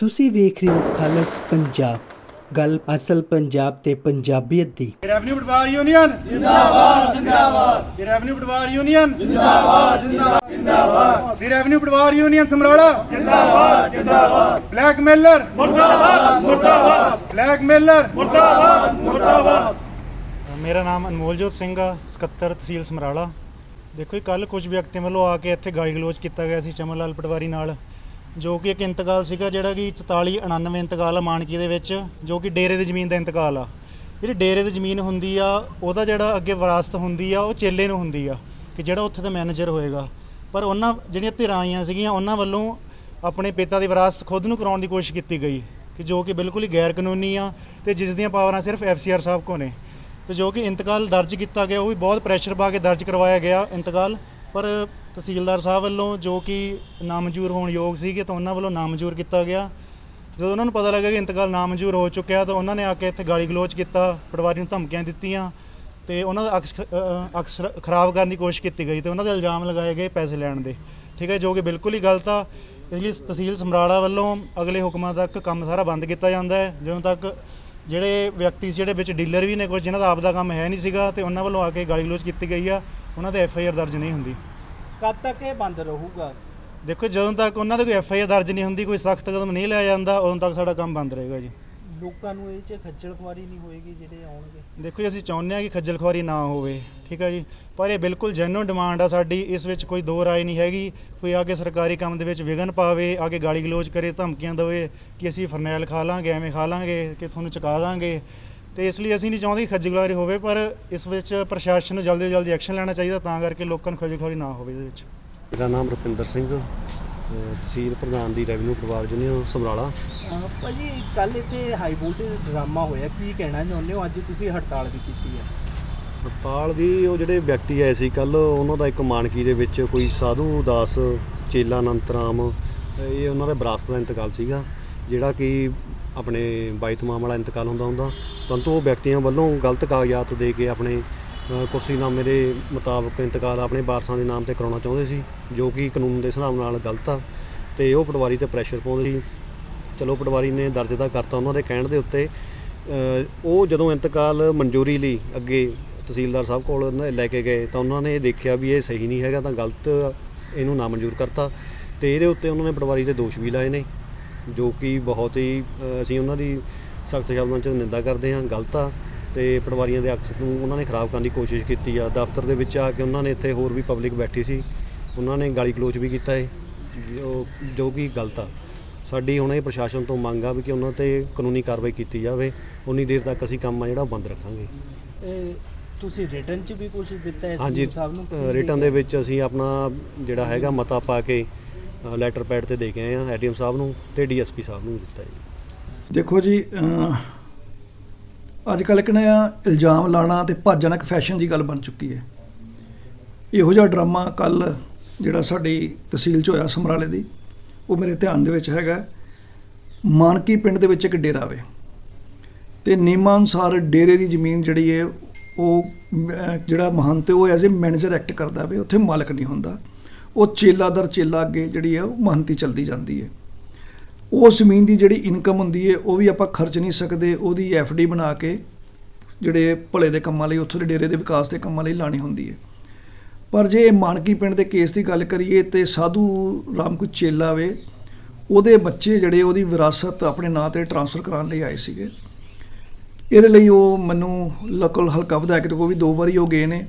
ਤੁਸੀਂ ਵੇਖ ਰਹੇ ਹੋ ਖਾਲਸ ਪੰਜਾਬ। ਗੱਲ ਅਸਲ ਪੰਜਾਬ ਤੇ ਪੰਜਾਬੀਅਤ ਦੀ। ਰੈਵਨਿਊ ਪਟਵਾਰ ਯੂਨੀਅਨ। ਜਿੰਦਾਬਾਦ ਜਿੰਦਾਬਾਦ। Revenue Patwar union. ਜਿੰਦਾਬਾਦ ਜਿੰਦਾਬਾਦ। ਜਿੰਦਾਬਾਦ ਦੀ ਰੈਵਨਿਊ ਪਟਵਾਰ ਯੂਨੀਅਨ ਸਮਰਾਲਾ। ਜਿੰਦਾਬਾਦ ਜਿੰਦਾਬਾਦ। ਬਲੈਕਮੇਲਰ ਮੁਰਦਾਬਾਦ ਮੁਰਦਾਬਾਦ। ਬਲੈਕਮੇਲਰ ਮੁਰਦਾਬਾਦ ਮੁਰਦਾਬਾਦ। ਮੇਰਾ ਨਾਮ ਅਨਮੋਲਜੋਤ ਸਿੰਘ ਆ ਸਕੱਤਰ ਤਹਿਸੀਲ ਸਮਰਾਲਾ। ਦੇਖੋ ਜੀ ਕੱਲ ਕੁਝ ਵਿਅਕਤੀਆਂ ਵੱਲੋਂ ਆ ਕੇ ਇੱਥੇ ਗਾਲੀ ਗਲੋਚ ਕੀਤਾ ਗਿਆ ਸੀ ਚਮਨ ਲਾਲ ਪਟਵਾਰੀ ਨਾਲ। ਜੋ ਕਿ ਇੱਕ ਇੰਤਕਾਲ ਸੀਗਾ ਜਿਹੜਾ ਕਿ 4499 ਇੰਤਕਾਲ ਆ ਮਾਨਕੀ ਦੇ ਵਿੱਚ, ਜੋ ਕਿ ਡੇਰੇ ਦੀ ਜ਼ਮੀਨ ਦਾ ਇੰਤਕਾਲ ਆ। ਜਿਹੜੀ ਡੇਰੇ ਦੀ ਜ਼ਮੀਨ ਹੁੰਦੀ ਆ, ਉਹਦਾ ਜਿਹੜਾ ਅੱਗੇ ਵਿਰਾਸਤ ਹੁੰਦੀ ਆ, ਉਹ ਚੇਲੇ ਨੂੰ ਹੁੰਦੀ ਆ ਕਿ ਜਿਹੜਾ ਉੱਥੇ ਦਾ ਮੈਨੇਜਰ ਹੋਏਗਾ। ਪਰ ਉਹਨਾਂ ਜਿਹੜੀਆਂ ਧਿਰਾਂ ਆਈਆਂ ਸੀਗੀਆਂ, ਉਹਨਾਂ ਵੱਲੋਂ ਆਪਣੇ ਪਿਤਾ ਦੀ ਵਿਰਾਸਤ ਖੁਦ ਨੂੰ ਕਰਾਉਣ ਦੀ ਕੋਸ਼ਿਸ਼ ਕੀਤੀ ਗਈ ਕਿ ਜੋ ਕਿ ਬਿਲਕੁਲ ਹੀ ਗੈਰ ਕਾਨੂੰਨੀ ਆ ਤੇ ਜਿਸ ਦੀਆਂ ਪਾਵਰਾਂ ਸਿਰਫ ਐਫਸੀਆਰ ਸਾਹਿਬ ਕੋ ਨੇ। ਤੇ ਜੋ ਕਿ ਇੰਤਕਾਲ ਦਰਜ ਕੀਤਾ ਗਿਆ, ਉਹ ਵੀ ਬਹੁਤ ਪ੍ਰੈਸ਼ਰ ਪਾ ਕੇ ਦਰਜ ਕਰਵਾਇਆ ਗਿਆ ਇੰਤਕਾਲ। ਪਰ ਤਹਿਸੀਲਦਾਰ ਸਾਹਿਬ ਵੱਲੋਂ ਜੋ ਕਿ ਨਾਮਨਜ਼ੂਰ ਹੋਣ ਯੋਗ ਸੀਗੇ ਤਾਂ ਉਹਨਾਂ ਵੱਲੋਂ ਨਾਮਨਜ਼ੂਰ ਕੀਤਾ ਗਿਆ। ਜਦੋਂ ਉਹਨਾਂ ਨੂੰ ਪਤਾ ਲੱਗਾ ਕਿ ਇੰਤਕਾਲ ਨਾਮਨਜ਼ੂਰ ਹੋ ਚੁੱਕਿਆ ਤਾਂ ਉਹਨਾਂ ਨੇ ਆ ਕੇ ਇੱਥੇ ਗਾਲੀ ਗਲੋਚ ਕੀਤਾ ਪਟਵਾਰੀ ਨੂੰ ਧਮਕੀਆਂ ਦਿੱਤੀਆਂ ਤੇ ਉਹਨਾਂ ਦਾ ਅਕਸ ਅ, ਅਕਸ ਖਰਾਬ ਕਰਨ ਦੀ ਕੋਸ਼ਿਸ਼ ਕੀਤੀ ਗਈ ਤੇ ਉਹਨਾਂ ਦੇ ਇਲਜ਼ਾਮ ਲਗਾਏ ਗਏ ਪੈਸੇ ਲੈਣ ਦੇ। ਠੀਕ ਹੈ ਜੋ ਕਿ ਬਿਲਕੁਲ ਹੀ ਗਲਤ ਆ। ਇਸ ਲਈ ਤਹਿਸੀਲ ਸਮਰਾਲਾ ਵੱਲੋਂ ਅਗਲੇ ਹੁਕਮਾਂ ਤੱਕ ਕੰਮ ਸਾਰਾ ਬੰਦ ਕੀਤਾ ਜਾਂਦਾ ਹੈ। ਜਦੋਂ ਤੱਕ ਜਿਹੜੇ ਵਿਅਕਤੀ ਸੀ ਜਿਹੜੇ ਵਿੱਚ ਡੀਲਰ ਵੀ ਨੇ ਕੁਝ ਜਿਨ੍ਹਾਂ ਦਾ ਆਪ ਦਾ ਕੰਮ ਹੈ ਨਹੀਂ ਸੀਗਾ ਤੇ ਉਹਨਾਂ ਵੱਲੋਂ ਆ ਕੇ ਗਾਲੀ ਗਲੋਚ ਕੀਤੀ ਗਈ ਆ ਉਹਨਾਂ ਤੇ ਐਫ ਆਈ ਆਰ ਦਰਜ ਨਹੀਂ ਹੁੰਦੀ। ਕਦ ਤੱਕ ਇਹ ਬੰਦ ਰਹੂਗਾ? ਦੇਖੋ ਜਦੋਂ ਤੱਕ ਉਹਨਾਂ ਦੇ ਕੋਈ ਐਫ ਆਈ ਆਰ ਦਰਜ ਨਹੀਂ ਹੁੰਦੀ ਕੋਈ ਸਖਤ ਕਦਮ ਨਹੀਂ ਲਿਆ ਜਾਂਦਾ ਉਦੋਂ ਤੱਕ ਸਾਡਾ ਕੰਮ ਬੰਦ ਰਹੇਗਾ ਜੀ। ਲੋਕਾਂ ਨੂੰ ਇਹ ਚ ਖੱਜਲ ਖੁਆਰੀ ਨਹੀਂ ਹੋਏਗੀ ਜਿਹੜੇ ਆਉਣਗੇ? ਦੇਖੋ ਜੀ ਅਸੀਂ ਚਾਹੁੰਦੇ ਹਾਂ ਕਿ ਖੱਜਲ ਖੁਆਰੀ ਨਾ ਹੋਵੇ ਠੀਕ ਹੈ ਜੀ? ਪਰ ਇਹ ਬਿਲਕੁਲ ਜੈਨੂਨ ਡਿਮਾਂਡ ਆ ਸਾਡੀ ਇਸ ਵਿੱਚ ਕੋਈ ਦੋ ਰਾਏ ਨਹੀਂ ਹੈਗੀ। ਕੋਈ ਆ ਕੇ ਸਰਕਾਰੀ ਕੰਮ ਦੇ ਵਿੱਚ ਵਿਘਨ ਪਾਵੇ ਆ ਕੇ ਗਾਲੀ ਗਲੋਚ ਕਰੇ ਧਮਕੀਆਂ ਦੇਵੇ ਕਿ ਅਸੀਂ ਫਰਨੈਲ ਖਾ ਲਾਂਗੇ ਐਵੇਂ ਖਾ ਲਾਂਗੇ ਕਿ ਤੁਹਾਨੂੰ ਚੁਕਾ ਦਾਂਗੇ। ਤੇ ਇਸ ਲਈ ਅਸੀਂ ਨਹੀਂ ਚਾਹੁੰਦੇ ਕਿ ਖੱਜਲ ਖੁਆਰੀ ਹੋਵੇ ਪਰ ਇਸ ਵਿੱਚ ਪ੍ਰਸ਼ਾਸਨ ਨੂੰ ਜਲਦੀ ਤੋਂ ਜਲਦੀ ਐਕਸ਼ਨ ਲੈਣਾ ਚਾਹੀਦਾ ਤਾਂ ਕਰਕੇ ਲੋਕਾਂ ਨੂੰ ਖੱਜਲ ਖੁਆਰੀ ਨਾ ਹੋਵੇ ਇਹਦੇ ਵਿੱਚ। ਮੇਰਾ ਨਾਮ ਰੁਪਿੰਦਰ ਸਿੰਘ ਤਹਿਸੀਲ ਪ੍ਰਧਾਨ ਦੀ ਰੈਵਨਿਊ ਪਰਿਵਾਰ ਯੂਨੀਅਨ ਸਮਰਾਲਾ। ਭਾਜੀ ਕੱਲ ਇੱਥੇ ਹਾਈ ਵੋਲਟੇਜ ਡਰਾਮਾ ਹੋਇਆ ਕੀ ਕਹਿਣਾ ਚਾਹੁੰਦੇ ਹੋ? ਅੱਜ ਤੁਸੀਂ ਹੜਤਾਲ ਵੀ ਕੀਤੀ ਹੈ। ਹੜਤਾਲ ਦੀ ਉਹ ਜਿਹੜੇ ਵਿਅਕਤੀ ਆਏ ਸੀ ਕੱਲ ਉਹਨਾਂ ਦਾ ਇੱਕ ਮਾਨਕੀ ਦੇ ਵਿੱਚ ਕੋਈ ਸਾਧੂ ਦਾਸ ਚੇਲਾ ਅਨੰਤਰਾਮ ਇਹ ਉਹਨਾਂ ਦੇ ਵਿਰਾਸਤ ਦਾ ਇੰਤਕਾਲ ਸੀਗਾ ਜਿਹੜਾ ਕਿ ਆਪਣੇ ਬਾਈਤਮਾਮ ਵਾਲਾ ਇੰਤਕਾਲ ਹੁੰਦਾ ਹੁੰਦਾ। ਪਰੰਤੂ ਉਹ ਵਿਅਕਤੀਆਂ ਵੱਲੋਂ ਗਲਤ ਕਾਗਜ਼ਾਤ ਦੇ ਕੇ ਆਪਣੇ ਕੁਰਸੀਨਾਮੇ ਦੇ ਮੁਤਾਬਕ ਇੰਤਕਾਲ ਆਪਣੇ ਵਾਰਸਾਂ ਦੇ ਨਾਮ ਤੇ ਕਰਾਉਣਾ ਚਾਹੁੰਦੇ ਸੀ, ਜੋ ਕਿ ਕਾਨੂੰਨ ਦੇ ਹਿਸਾਬ ਨਾਲ ਗਲਤ ਆ, ਤੇ ਉਹ ਪਟਵਾਰੀ ਤੇ ਪ੍ਰੈਸ਼ਰ ਪਾਉਂਦੇ ਸੀ। ਚਲੋ ਪਟਵਾਰੀ ਨੇ ਦਰਜ ਦਾ ਕਰਤਾ ਉਹਨਾਂ ਦੇ ਕਹਿਣ ਦੇ ਉੱਤੇ ਉਹ ਜਦੋਂ ਇੰਤਕਾਲ ਮਨਜ਼ੂਰੀ ਲਈ ਅੱਗੇ ਤਹਿਸੀਲਦਾਰ ਸਾਹਿਬ ਕੋਲ ਲੈ ਕੇ ਗਏ, ਤਾਂ ਉਹਨਾਂ ਨੇ ਦੇਖਿਆ ਵੀ ਇਹ ਸਹੀ ਨਹੀਂ ਹੈਗਾ, ਤਾਂ ਗਲਤ ਇਹਨੂੰ ਨਾ ਮਨਜ਼ੂਰ ਕਰਤਾ, ਤੇ ਇਹਦੇ ਉੱਤੇ ਉਹਨਾਂ ਨੇ ਪਟਵਾਰੀ ਤੇ ਦੋਸ਼ ਵੀ ਲਾਏ ਨੇ, ਜੋ ਕਿ ਬਹੁਤ ਹੀ ਅਸੀਂ ਉਹਨਾਂ ਦੀ ਸਖਤ ਸ਼ਬਦਾਂ 'ਚ ਨਿੰਦਾ ਕਰਦੇ ਹਾਂ ਗਲਤ ਆ ਤੇ ਪਟਵਾਰੀਆਂ ਦੇ ਅਕਸ ਨੂੰ ਉਹਨਾਂ ਨੇ ਖਰਾਬ ਕਰਨ ਦੀ ਕੋਸ਼ਿਸ਼ ਕੀਤੀ ਆ। ਦਫ਼ਤਰ ਦੇ ਵਿੱਚ ਆ ਕੇ ਉਹਨਾਂ ਨੇ ਇੱਥੇ ਹੋਰ ਵੀ ਪਬਲਿਕ ਬੈਠੀ ਸੀ। ਉਹਨਾਂ ਨੇ ਗਾਲੀ ਗਲੋਚ ਵੀ ਕੀਤਾ ਹੈ ਜੋ ਜੋ ਕਿ ਗਲਤ ਆ। ਸਾਡੀ ਹੁਣ ਇਹ ਪ੍ਰਸ਼ਾਸਨ ਤੋਂ ਮੰਗ ਆ ਵੀ ਕਿ ਉਹਨਾਂ ਤੇ ਕਾਨੂੰਨੀ ਕਾਰਵਾਈ ਕੀਤੀ ਜਾਵੇ। ਉਨੀ ਦੇਰ ਤੱਕ ਅਸੀਂ ਕੰਮ ਆ ਜਿਹੜਾ ਉਹ ਬੰਦ ਰੱਖਾਂਗੇ। ਇਹ ਤੁਸੀਂ ਰਿਟਰਨ ਚ ਵੀ ਕੁਝ ਦਿੱਤਾ ਹੈ ਹਾਂਜੀ ਸਾਹਿਬ ਨੂੰ? ਰਿਟਰਨ ਦੇ ਵਿੱਚ ਅਸੀਂ ਆਪਣਾ ਜਿਹੜਾ ਹੈਗਾ ਮਤਾ ਪਾ ਕੇ ਲੈਟਰ ਪੈਡ ਤੇ ਦੇ ਕੇ ਆਏ ਆ ਐਡੀਐਮ ਸਾਹਿਬ ਨੂੰ ਤੇ ਡੀਐਸਪੀ ਸਾਹਿਬ ਨੂੰ ਦਿੱਤਾ ਜੀ। ਦੇਖੋ ਜੀ ਅੱਜ ਕੱਲ੍ਹ ਇੱਕ ਨया ਇਲਜ਼ਾਮ ਲਾਣਾ ਤੇ ਭੱਜ ਇੱਕ ਫੈਸ਼ਨ ਦੀ ਗੱਲ ਬਣ ਚੁੱਕੀ ਹੈ। ਇਹੋ ਜਿਹਾ ਡਰਾਮਾ ਕੱਲ ਜਿਹੜਾ ਸਾਡੀ ਤਹਿਸੀਲ 'ਚ ਹੋਇਆ ਸਮਰਾਲੇ ਦੀ, ਉਹ ਮੇਰੇ ਧਿਆਨ ਦੇ ਵਿੱਚ ਹੈਗਾ। ਮਾਨਕੀ ਪਿੰਡ ਦੇ ਵਿੱਚ ਇੱਕ ਡੇਰਾ ਵੇ। ਤੇ ਨਿਯਮਾਂ ਅਨੁਸਾਰ ਡੇਰੇ ਦੀ ਜ਼ਮੀਨ ਜਿਹੜੀ ਹੈ, ਉਹ ਜਿਹੜਾ ਮਹੰਤ ਉਹ ਐਜ਼ ਅ ਮੈਨੇਜਰ ਐਕਟ ਕਰਦਾ ਵੇ, ਉੱਥੇ ਮਾਲਕ ਨਹੀਂ ਹੁੰਦਾ। ਉਹ ਚੇਲਾ ਦਰ ਚੇਲਾ ਅੱਗੇ ਜਿਹੜੀ ਹੈ, ਉਹ ਮਹੰਤੀ ਚਲਦੀ ਜਾਂਦੀ ਹੈ। ਉਸ ਜ਼ਮੀਨ ਦੀ ਜਿਹੜੀ ਇਨਕਮ ਹੁੰਦੀ ਹੈ ਉਹ ਵੀ ਆਪਾਂ ਖਰਚ ਨਹੀਂ ਸਕਦੇ, ਉਹਦੀ ਡੀ ਬਣਾ ਕੇ ਜਿਹੜੇ ਭਲੇ ਦੇ ਕੰਮਾਂ ਲਈ, ਉੱਥੋਂ ਦੇ ਡੇਰੇ ਦੇ ਵਿਕਾਸ ਦੇ ਕੰਮਾਂ ਲਈ ਲਾਣੀ ਹੁੰਦੀ ਹੈ ਪਰ ਜੇ ਇਹ ਮਾਨਕੀ ਪਿੰਡ ਦੇ ਕੇਸ ਦੀ ਗੱਲ ਕਰੀਏ ਤੇ ਸਾਧੂ ਰਾਮ ਕੋਈ ਚੇਲਾ ਵੇ, ਉਹਦੇ ਬੱਚੇ ਜਿਹੜੇ ਉਹਦੀ ਵਿਰਾਸਤ ਆਪਣੇ ਨਾਂ ਤੇ ਟ੍ਰਾਂਸਫਰ ਕਰਾਉਣ ਲਈ ਆਏ ਸੀਗੇ। ਇਹਦੇ ਲਈ ਉਹ ਮੈਨੂੰ ਲੋਕਲ ਹਲਕਾ ਵਿਧਾਇਕ ਦੇ ਕੋਲ ਵੀ ਦੋ ਵਾਰੀ ਉਹ ਗਏ ਨੇ।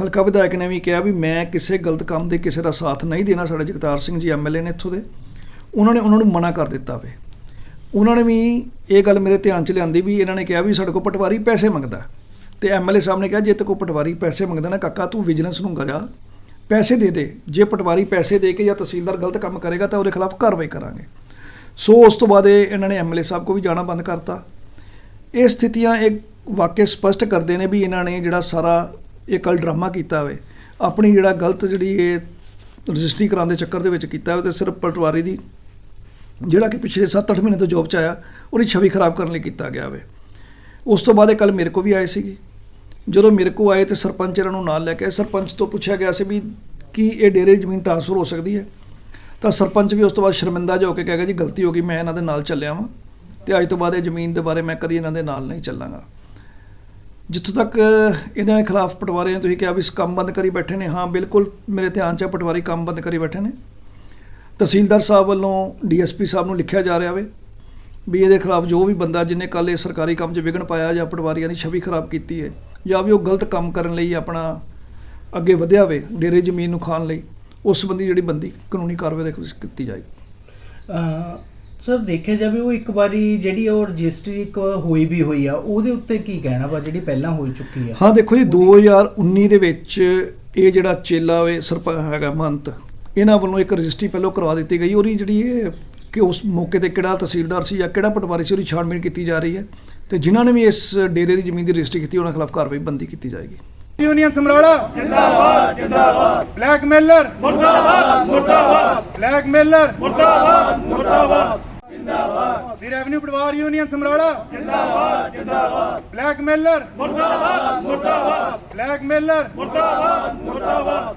ਹਲਕਾ ਵਿਧਾਇਕ ਨੇ ਵੀ ਕਿਹਾ ਵੀ ਮੈਂ ਕਿਸੇ ਗਲਤ ਕੰਮ ਦੇ ਕਿਸੇ ਦਾ ਸਾਥ ਨਹੀਂ ਦੇਣਾ, ਸਾਡੇ ਜਗਤਾਰ ਸਿੰਘ ਜੀ ਐਮਐਲਏ ਨੇ ਇੱਥੋਂ ਦੇ। ਉਹਨਾਂ ਨੇ ਉਹਨਾਂ ਨੂੰ ਮਨਾ ਕਰ ਦਿੱਤਾ ਵੇ। ਉਹਨਾਂ ਨੇ ਵੀ ਇਹ ਗੱਲ ਮੇਰੇ ਧਿਆਨ 'ਚ ਲਿਆਂਦੀ ਵੀ ਇਹਨਾਂ ਨੇ ਕਿਹਾ ਵੀ ਸਾਡੇ ਕੋਲ ਪਟਵਾਰੀ ਪੈਸੇ ਮੰਗਦਾ। ਤੇ ਐਮਐਲਏ ਸਾਹਿਬ ਨੇ ਕਿਹਾ, ਜੇ ਤੇ ਕੋ ਪਟਵਾਰੀ ਪੈਸੇ ਮੰਗਦਾ ਨਾ ਕਾਕਾ, ਤੂੰ ਵਿਜੀਲੈਂਸ ਨੂੰ ਗਾ ਜਾ ਪੈਸੇ ਦੇ ਦੇ। ਜੇ ਪਟਵਾਰੀ ਪੈਸੇ ਦੇ ਕੇ ਜਾਂ ਤਹਿਸੀਲਦਾਰ ਗਲਤ ਕੰਮ ਕਰੇਗਾ ਤਾਂ ਉਹਦੇ ਖਿਲਾਫ ਕਾਰਵਾਈ ਕਰਾਂਗੇ। ਸੋ ਉਸ ਤੋਂ ਬਾਅਦ ਇਹ ਇਹਨਾਂ ਨੇ ਐਮਐਲਏ ਸਾਹਿਬ ਕੋ ਵੀ ਜਾਣਾ ਬੰਦ ਕਰਤਾ। ਇਹ ਸਥਿਤੀਆਂ ਇੱਕ ਵਾਕਿਆ ਸਪਸ਼ਟ ਕਰਦੇ ਨੇ ਵੀ ਇਹਨਾਂ ਨੇ ਜਿਹੜਾ ਸਾਰਾ ਇਹ ਕੱਲ ਡਰਾਮਾ ਕੀਤਾ ਹੋਵੇ ਆਪਣੀ ਜਿਹੜਾ ਗਲਤ ਜਿਹੜੀ ਇਹ ਰਜਿਸਟਰੀ ਕਰਾਉਣ ਦੇ ਚੱਕਰ ਦੇ ਵਿੱਚ ਕੀਤਾ ਹੋਵੇ ਤੇ ਸਿਰਫ ਪਟਵਾਰੀ ਦੀ ਜਿਹੜਾ ਕਿ ਪਿਛਲੇ 7-8 ਮਹੀਨੇ ਤੋਂ ਜੌਬ 'ਚ ਆਇਆ, ਉਹਦੀ ਛਵੀ ਖਰਾਬ ਕਰਨ ਲਈ ਕੀਤਾ ਗਿਆ ਵੇ। ਉਸ ਤੋਂ ਬਾਅਦ ਇਹ ਕੱਲ ਮੇਰੇ ਕੋ ਵੀ ਆਏ ਸੀਗੇ। ਜਦੋਂ ਮੇਰੇ ਕੋ ਆਏ ਤੇ ਸਰਪੰਚ ਇਹਨਾਂ ਨੂੰ ਨਾਲ ਲੈ ਕੇ ਸਰਪੰਚ ਤੋਂ ਪੁੱਛਿਆ ਗਿਆ ਸੀ ਵੀ ਕੀ ਇਹ ਡੇਰੇ ਜ਼ਮੀਨ ਟ੍ਰਾਂਸਫਰ ਹੋ ਸਕਦੀ ਹੈ? ਤਾਂ ਸਰਪੰਚ ਵੀ ਉਸ ਤੋਂ ਬਾਅਦ ਸ਼ਰਮਿੰਦਾ ਜੋ ਹੋ ਕੇ ਕਹੇਗਾ ਜੀ, ਗਲਤੀ ਹੋ ਗਈ, ਮੈਂ ਇਹਨਾਂ ਦੇ ਨਾਲ ਚੱਲਿਆ ਵਾਂ। ਤੇ ਅੱਜ ਤੋਂ ਬਾਅਦ ਇਹ ਜ਼ਮੀਨ ਦੇ ਬਾਰੇ ਮੈਂ ਕਦੀ ਇਹਨਾਂ ਦੇ ਨਾਲ ਨਹੀਂ ਚੱਲਾਂਗਾ। ਜਿੱਥੋਂ ਤੱਕ ਇਹਨਾਂ ਦੇ ਖਿਲਾਫ ਪਟਵਾਰੀ ਨੇ ਤੁਸੀਂ ਕਿਹਾ ਵੀ ਇਸ ਕੰਮ ਬੰਦ ਕਰੀ ਬੈਠੇ ਨੇ। ਹਾਂ, ਬਿਲਕੁਲ ਮੇਰੇ ਧਿਆਨ 'ਚ ਹੈ ਪਟਵਾਰੀ ਕੰਮ ਬੰਦ ਕਰੀ ਬੈਠੇ ਨੇ। ਤਹਿਸੀਲਦਾਰ ਸਾਹਿਬ ਵੱਲੋਂ ਡੀਐਸਪੀ ਸਾਹਿਬ ਨੂੰ ਲਿਖਿਆ ਜਾ ਰਿਹਾ ਵੇ ਵੀ ਇਹਦੇ ਖਿਲਾਫ ਜੋ ਵੀ ਬੰਦਾ ਜਿਹਨੇ ਕੱਲ ਇਹ ਸਰਕਾਰੀ ਕੰਮ 'ਚ ਵਿਘਨ ਪਾਇਆ ਜਾਂ ਪਟਵਾਰੀਆਂ ਦੀ ਛਵੀ ਖਰਾਬ ਕੀਤੀ ਹੈ ਜਾਂ ਵੀ ਉਹ ਗਲਤ ਕੰਮ ਕਰਨ ਲਈ ਆਪਣਾ ਅੱਗੇ ਵਧਿਆ ਵੇ ਡੇਰੇ ਜ਼ਮੀਨ ਨੂੰ ਖਾਣ ਲਈ ਉਸ ਸੰਬੰਧੀ ਜਿਹੜੀ ਬੰਦੀ ਕਾਨੂੰਨੀ ਕਾਰਵਾਈ ਦੇ ਕੀਤੀ ਜਾਏਗੀ ਅਹ ਸਰ ਦੇਖਿਆ ਜਾਵੇ ਉਹ ਇੱਕ ਵਾਰੀ ਜਿਹੜੀ ਉਹ ਰਜਿਸਟਰੀ ਇੱਕ ਹੋਈ ਵੀ ਹੋਈ ਆ ਉਹਦੇ ਉੱਤੇ ਕੀ ਕਹਿਣਾ ਵਾ ਜਿਹੜੀ ਪਹਿਲਾਂ ਹੋ ਚੁੱਕੀ ਆ? ਹਾਂ ਦੇਖੋ ਜੀ 2019 ਦੇ ਵਿੱਚ ਇਹ ਜਿਹੜਾ ਚੇਲਾ ਵੇ ਸਰਪ ਹੈਗਾ ਮੰਤ ਇਹਨਾਂ ਵੱਲੋਂ ਇੱਕ ਰਜਿਸਟਰੀ ਪਹਿਲਾਂ ਕਰਵਾ ਦਿੱਤੀ ਗਈ ਉਹਦੀ ਜਿਹੜੀ ਇਹ ਕਿ ਉਸ ਮੌਕੇ ਤੇ ਕਿਹੜਾ ਤਹਿਸੀਲਦਾਰ ਸੀ ਜਾਂ ਕਿਹੜਾ ਪਟਵਾਰੀ ਸੀ ਉਹਦੀ ਛਾਣਬੀਣ ਕੀਤੀ ਜਾ ਰਹੀ ਹੈ। ਤੇ ਜਿਨ੍ਹਾਂ ਨੇ ਵੀ ਇਸ ਡੇਰੇ ਦੀ ਜ਼ਮੀਨ ਦੀ ਰਜਿਸਟਰੀ ਕੀਤੀ ਉਹਨਾਂ ਖਿਲਾਫ ਕਾਰਵਾਈ ਬੰਦੀ ਕੀਤੀ ਜਾਏਗੀ। ਯੂਨੀਅਨ ਸਮਰਾਲਾ। ਜਿੰਦਾਬਾਦ ਜਿੰਦਾਬਾਦ। ਬਲੈਕਮੇਲਰ ਮੁਰਦਾਬਾਦ ਮੁਰਦਾਬਾਦ। ਬਲੈਕਮੇਲਰ ਮੁਰਦਾਬਾਦ ਮੁਰਦਾਬਾਦ। ਜਿੰਦਾਬਾਦ। ਦੀ ਰੈਵਨਿਊ ਪਟਵਾਰ ਯੂਨੀਅਨ ਸਮਰਾਲਾ। ਜਿੰਦਾਬਾਦ ਜਿੰਦਾਬਾਦ। ਬਲੈਕਮੇਲਰ ਮੁਰਦਾਬਾਦ ਮੁਰਦਾਬਾਦ। ਬਲੈਕਮੇਲਰ ਮੁਰਦਾਬਾਦ ਮੁਰਦਾਬਾਦ।